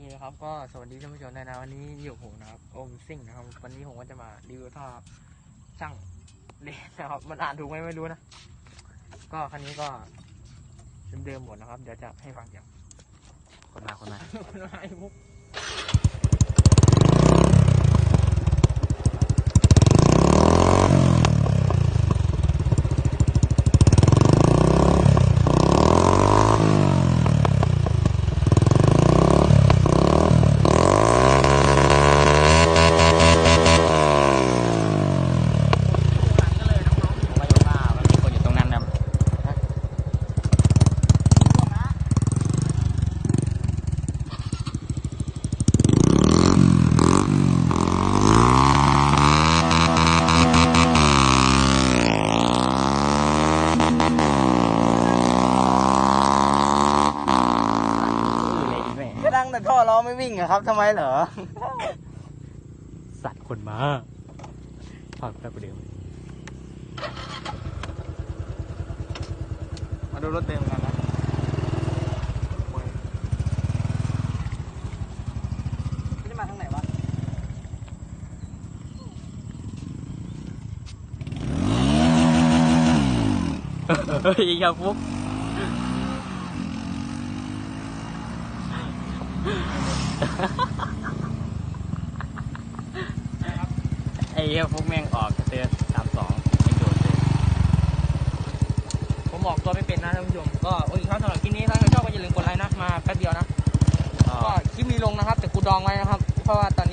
เคครับก็สวัสดีท่านผู้ชมด้วยนะวันนี้อยู่ผมนะครับโอมซิ่งนะครับ วันนี้ผมก็จะมารีวิวท่อช่างเลนนะครับ มันอ่านถูกไหมไม่รู้นะ ก็คันนี้ก็เดิมๆหมดนะครับ เดี๋ยวจะให้ฟังเสียงคนมาคนมาคนมาไอ้มุกหลังกันเลยน้อง ผมว่าอยู่ว่ามันมีคนอยู่ตรงนั้นนะ ๆก็ดังแต่ท่อล้อไม่วิ่งอะครับทำไมเหรอ สัตว์คนมาฝากแป๊บเดียวมาดูรถเต็มกันนะไม่ได้มาทางไหนวะ เฮ้ยอย่าฟุก ไอ้เหี้ยฟุกแม่งออกเตือนสามสองไม่โดนเลยผมบอกตัวไม่เป็นนะท่านผู้ชม ก็โอเคครับสำหรับคลิปนี้ถ้าใครชอบก็อย่าลืมกดไลค์นะมาแป๊บเดียวนะ ก็คลิปมีลงนะครับ แต่กูดองไว้นะครับ เพราะว่าตอน